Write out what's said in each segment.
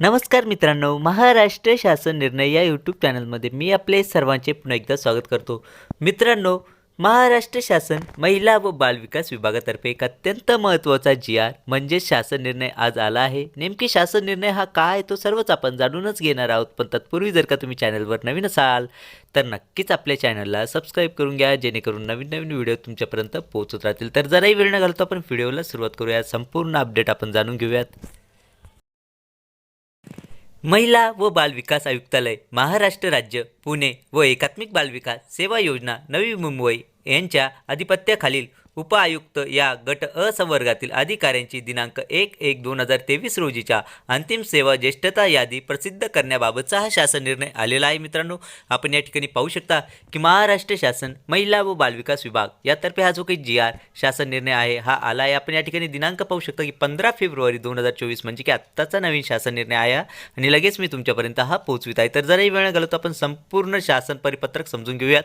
नमस्कार मित्रांनो महाराष्ट्र शासन निर्णय या यूट्यूब चॅनलमध्ये मी आपले सर्वांचे पुन्हा एकदा स्वागत करतो. मित्रांनो महाराष्ट्र शासन महिला व बालविकास विभागातर्फे एक अत्यंत महत्त्वाचा जी आर म्हणजेच शासन निर्णय आज आला आहे. नेमकी शासन निर्णय हा काय आहे तो सर्वच आपण जाणूनच घेणार आहोत. पण तत्पूर्वी जर का तुम्ही चॅनलवर नवीन असाल तर नक्कीच आपल्या चॅनलला सबस्क्राईब करून घ्या जेणेकरून नवीन नवीन व्हिडिओ तुमच्यापर्यंत पोहोचत राहतील. तर जराही वेळ न घालतो आपण व्हिडिओला सुरुवात करूया. संपूर्ण अपडेट आपण जाणून घेऊयात. महिला व बालविकास आयुक्तालय महाराष्ट्र राज्य पुणे व एकात्मिक बालविकास सेवा योजना नवी मुंबई. यांच्या अधिपत्याखालील उपआयुक्त या गट अ संवर्गातील अधिकाऱ्यांची दिनांक एक एक दोन हजार तेवीस रोजीच्या अंतिम सेवा ज्येष्ठता यादी प्रसिद्ध करण्याबाबतचा हा शासन निर्णय आलेला आहे मित्रांनो. आपण या ठिकाणी पाहू शकता की महाराष्ट्र शासन महिला व बालविकास विभाग यातर्फे हा जो काही जी आर शासन निर्णय आहे हा आला आहे आपण या ठिकाणी दिनांक पाहू शकता की पंधरा फेब्रुवारी दोन हजार चोवीस म्हणजे की आत्ताचा नवीन शासन निर्णय आहे हा. आणि लगेच मी तुमच्यापर्यंत हा पोहोचवित आहे. तर जराही वेळ घालतो आपण संपूर्ण शासन परिपत्रक समजून घेऊयात.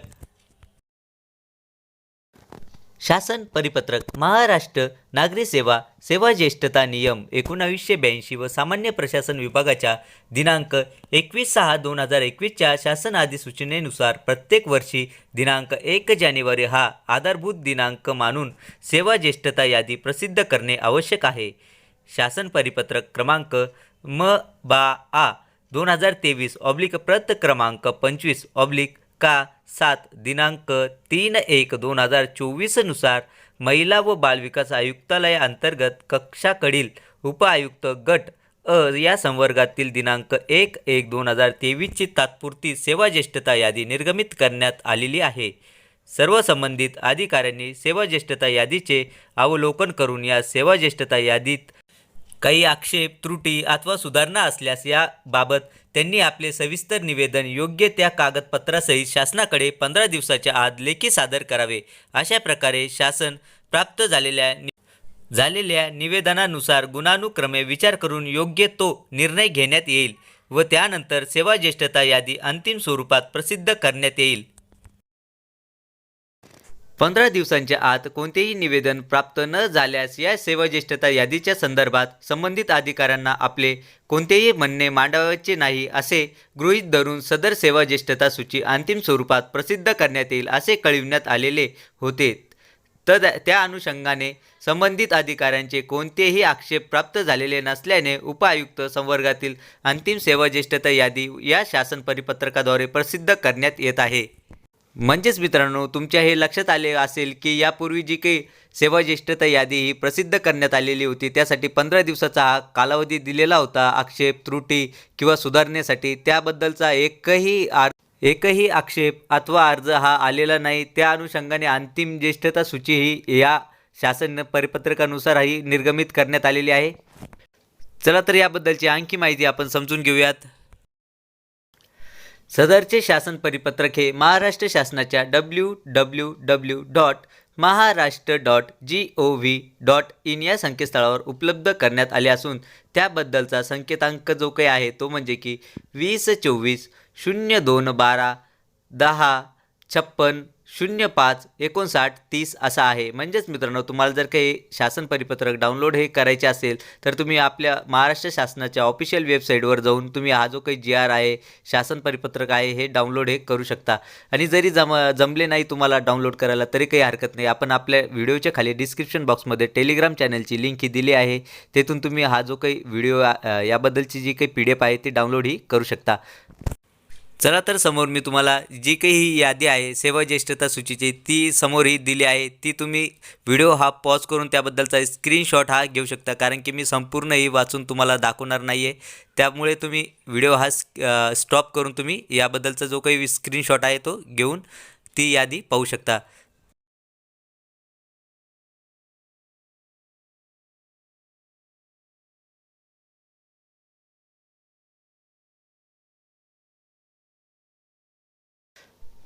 शासन परिपत्रक महाराष्ट्र नागरी सेवा सेवा ज्येष्ठता नियम एकोणावीसशे ब्याऐंशी व सामान्य प्रशासन विभागाच्या दिनांक एकवीस सहा दोन हजार एकवीसच्या शासन अधिसूचनेनुसार प्रत्येक वर्षी दिनांक एक जानेवारी हा आधारभूत दिनांक मानून सेवा ज्येष्ठता यादी प्रसिद्ध करणे आवश्यक आहे. शासन परिपत्रक क्रमांक म बा आ दोन हजार तेवीस ऑब्लिक प्रत क्रमांक पंचवीस ऑब्लिक का सात दिनांक तीन एक दोन हजार चोवीसनुसार महिला व बालविकास आयुक्तालयाअंतर्गत कक्षाकडील उपआयुक्त गट अ या संवर्गातील दिनांक एक एक दोन हजार तेवीसची तात्पुरती सेवाज्येष्ठता यादी निर्गमित करण्यात आलेली आहे. सर्व संबंधित अधिकाऱ्यांनी सेवाज्येष्ठता यादीचे अवलोकन करून या सेवाज्येष्ठता यादीत काही आक्षेप त्रुटी अथवा सुधारणा असल्यास याबाबत त्यांनी आपले सविस्तर निवेदन योग्य त्या कागदपत्रासहित शासनाकडे पंधरा दिवसाच्या आत लेखी सादर करावे. अशा प्रकारे शासन प्राप्त झालेल्या नि- झालेल्या निवेदनानुसार गुणानुक्रमे विचार करून योग्य तो निर्णय घेण्यात येईल व त्यानंतर सेवा ज्येष्ठता यादी अंतिम स्वरूपात प्रसिद्ध करण्यात येईल. पंधरा दिवसांच्या आत कोणतेही निवेदन प्राप्त न झाल्यास या सेवाज्येष्ठता यादीच्या संदर्भात संबंधित अधिकाऱ्यांना आपले कोणतेही म्हणणे मांडावायचे नाही असे गृहीत धरून सदर सेवाज्येष्ठता सूची अंतिम स्वरूपात प्रसिद्ध करण्यात येईल असे कळविण्यात आलेले होते. तर त्या अनुषंगाने संबंधित अधिकाऱ्यांचे कोणतेही आक्षेप प्राप्त झालेले नसल्याने उपआयुक्त संवर्गातील अंतिम सेवाज्येष्ठता यादी या शासन परिपत्रकाद्वारे प्रसिद्ध करण्यात येत आहे. म्हणजेच मित्रांनो तुमच्या हे लक्षात आले असेल की यापूर्वी जी काही सेवा ज्येष्ठता यादी ही प्रसिद्ध करण्यात आलेली होती त्यासाठी पंधरा दिवसाचा हा कालावधी दिलेला होता. आक्षेप त्रुटी किंवा सुधारणेसाठी त्याबद्दलचा एकही आर एकही आक्षेप अथवा अर्ज हा आलेला नाही. त्या अनुषंगाने अंतिम ज्येष्ठता सूची ही या शासन परिपत्रकानुसार ही निर्गमित करण्यात आलेली आहे. चला तर याबद्दलची आणखी माहिती आपण समजून घेऊयात. सदरचे शासन परिपत्रक हे महाराष्ट्र शासनाच्या W W W dot Maharashtra dot G O V dot in या संकेतस्थळावर उपलब्ध करण्यात आले असून त्याबद्दलचा संकेतांक जो काही आहे तो म्हणजे की वीस चोवीस शून्य दोन बारा दहा छप्पन शून्य पाच एकोणसाठ तीस असा आहे. म्हणजेच मित्रांनो तुम्हाला जर काही शासन परिपत्रक डाउनलोड हे करायचे असेल तर तुम्ही आपल्या महाराष्ट्र शासनाच्या ऑफिशियल वेबसाईटवर जाऊन तुम्ही हा जो काही जी आर आहे शासन परिपत्रक आहे हे डाउनलोड हे करू शकता. आणि जरी जम जमले नाही तुम्हाला डाउनलोड करायला तरी काही हरकत नाही. आपण आपल्या व्हिडिओच्या खाली डिस्क्रिप्शन बॉक्समध्ये टेलिग्राम चॅनलची लिंक ही दिली आहे. तेथून तुम्ही हा जो काही व्हिडिओ याबद्दलची जी काही पी डी एफ आहे ती डाउनलोड ही करू शकता. चला तर समोर मी तुम्हाला जी काही ही यादी आहे सेवा ज्येष्ठता सूचीची ती समोर ही दिली आहे. ती तुम्ही व्हिडिओ हा पॉज करून त्याबद्दलचा स्क्रीनशॉट हा घेऊ शकता कारण की मी संपूर्ण ही वाचून तुम्हाला दाखवणार नाही आहे त्यामुळे तुम्ही व्हिडिओ हा स्टॉप करून तुम्ही याबद्दलचा जो काही स्क्रीनशॉट आहे तो घेऊन ती यादी पाहू शकता.